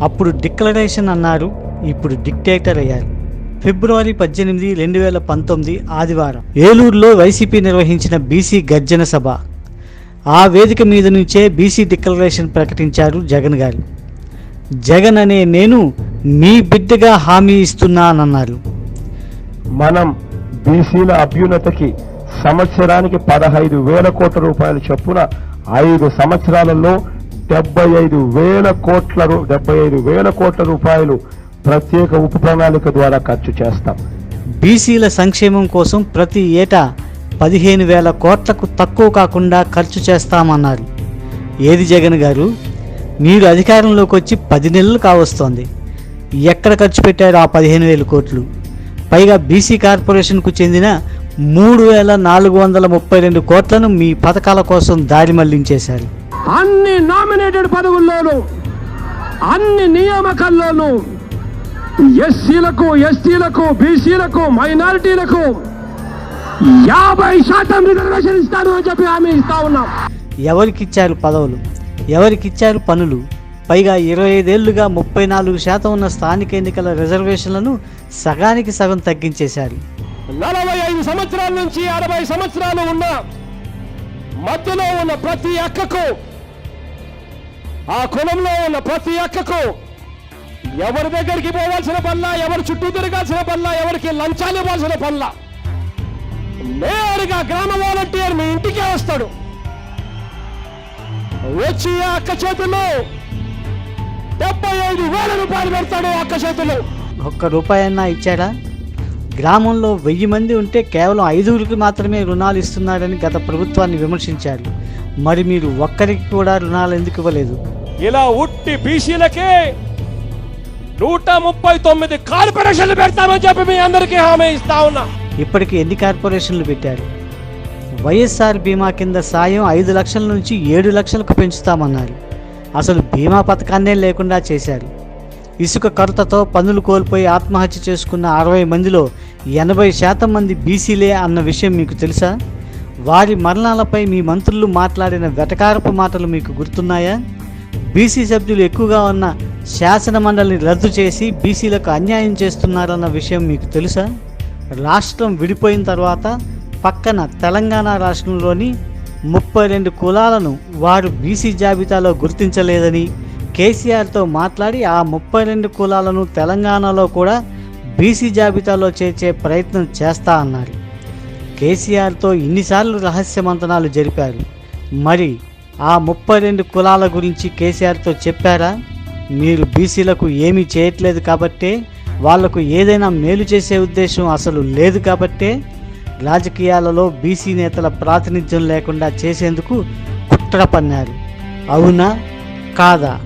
అప్పుడు డిక్లరేషన్ అన్నారు ఇప్పుడు డిక్టేటర్ అయ్యారు. ఫిబ్రవరి పద్దెనిమిది రెండు వేల పంతొమ్మిది ఆదివారం ఏలూరులో వైసీపీ నిర్వహించిన బీసీ గర్జన సభ. ఆ వేదిక మీద నుంచే బీసీ డిక్లరేషన్ ప్రకటించారు జగన్ గారు. జగన్ అనే నేను మీ బిడ్డగా హామీ ఇస్తున్నానన్నారు. మనం బీసీల అభ్యున్నతకి సంవత్సరానికి పదహైదు వేల కోట్ల రూపాయల చొప్పున ఐదు సంవత్సరాలలో డెబ్బై ఐదు వేల కోట్ల డెబ్బై ఐదు వేల కోట్ల రూపాయలు ప్రత్యేక ఉప ప్రణాళిక ద్వారా ఖర్చు చేస్తాం. బీసీల సంక్షేమం కోసం ప్రతి ఏటా పదిహేను వేల కోట్లకు తక్కువ కాకుండా ఖర్చు చేస్తామన్నారు. ఏది జగన్ గారు? మీరు అధికారంలోకి వచ్చి పది నెలలు కావస్తోంది. ఎక్కడ ఖర్చు పెట్టారు ఆ పదిహేను వేల కోట్లు? పైగా బీసీ కార్పొరేషన్కు చెందిన మూడు వేల నాలుగు వందల ముప్పై రెండు కోట్లను మీ పథకాల కోసం దారి మళ్ళించేశారు. అన్ని నామినేటెడ్ పదవుల్లోనూ అన్ని నియామకాల్లోనూ ఎస్సీలకు ఎస్టీలకు బీసీలకు మైనారిటీలకు యాభై శాతం రిజర్వేషన్ ఇస్తాను అని చెప్పి హామీ ఇస్తా ఉన్నాం. ఎవరికిచ్చారు పదవులు? ఎవరికిచ్చారు పనులు? పైగా ఇరవై ఐదేళ్ళుగా ముప్పై నాలుగు శాతం ఉన్న స్థానిక ఎన్నికల రిజర్వేషన్లను సగానికి సగం తగ్గించేశారు. నలభై ఐదు సంవత్సరాల నుంచి అరవై సంవత్సరాలు ఉన్న మధ్యలో ఉన్న ప్రతి అక్కకు ఆ కులంలో ఉన్న ప్రతి అక్కకు ఎవరి దగ్గరికి పోవాల్సిన పనుల ఎవరి చుట్టూ తిరగాల్సిన పనుల ఎవరికి లంచాలు ఇవ్వాల్సిన పనుల నేరుగా గ్రామ వాలంటీర్ మీ ఇంటికే వస్తాడు. వచ్చి ఆ అక్క చేతుల్లో డెబ్బై ఐదు వేల రూపాయలు పెడతాడు అక్క చేతులు ఒక్క రూపాయన్నా ఇచ్చాడా? గ్రామంలో వెయ్యి మంది ఉంటే కేవలం ఐదుగురికి మాత్రమే రుణాలు ఇస్తున్నారని గత ప్రభుత్వాన్ని విమర్శించారు. మరి మీరు ఒక్కరికి కూడా రుణాలు ఎందుకు ఇవ్వలేదు? ఇలా ఉట్టి బీసీలకే నూట ముప్పై తొమ్మిది కార్పొరేషన్లు పెడతామని చెప్పి మీ అందరికీ హామీ ఇస్తా ఉన్నా. ఇప్పటికి ఎన్ని కార్పొరేషన్లు పెట్టారు? వైఎస్ఆర్ బీమా కింద సాయం ఐదు లక్షల నుంచి ఏడు లక్షలకు పెంచుతామన్నారు. అసలు బీమా పథకాన్నే లేకుండా చేశారు. ఇసుక కొరతతో పనులు కోల్పోయి ఆత్మహత్య చేసుకున్న అరవై మందిలో ఎనభై శాతం మంది బీసీలే అన్న విషయం మీకు తెలుసా? వారి మరణాలపై మీ మంత్రులు మాట్లాడిన వెటకారపు మాటలు మీకు గుర్తున్నాయా? బీసీ సభ్యులు ఎక్కువగా ఉన్న శాసన మండలిని రద్దు చేసి బీసీలకు అన్యాయం చేస్తున్నారన్న విషయం మీకు తెలుసా? రాష్ట్రం విడిపోయిన తర్వాత పక్కన తెలంగాణ రాష్ట్రంలోని ముప్పై రెండు కులాలను వారు బీసీ జాబితాలో గుర్తించలేదని కేసీఆర్తో మాట్లాడి ఆ ముప్పై రెండు కులాలను తెలంగాణలో కూడా బీసీ జాబితాలో చేర్చే ప్రయత్నం చేస్తా అన్నారు. కేసీఆర్తో ఇన్నిసార్లు రహస్య మంతనాలు జరిపారు. మరి ఆ ముప్పై రెండు కులాల గురించి కేసీఆర్తో చెప్పారా? మీరు బీసీలకు ఏమీ చేయట్లేదు కాబట్టే వాళ్ళకు ఏదైనా మేలు చేసే ఉద్దేశం అసలు లేదు కాబట్టే రాజకీయాలలో బీసీ నేతల ప్రాతినిధ్యం లేకుండా చేసేందుకు కుట్ర పన్నారు. అవునా? కాదా?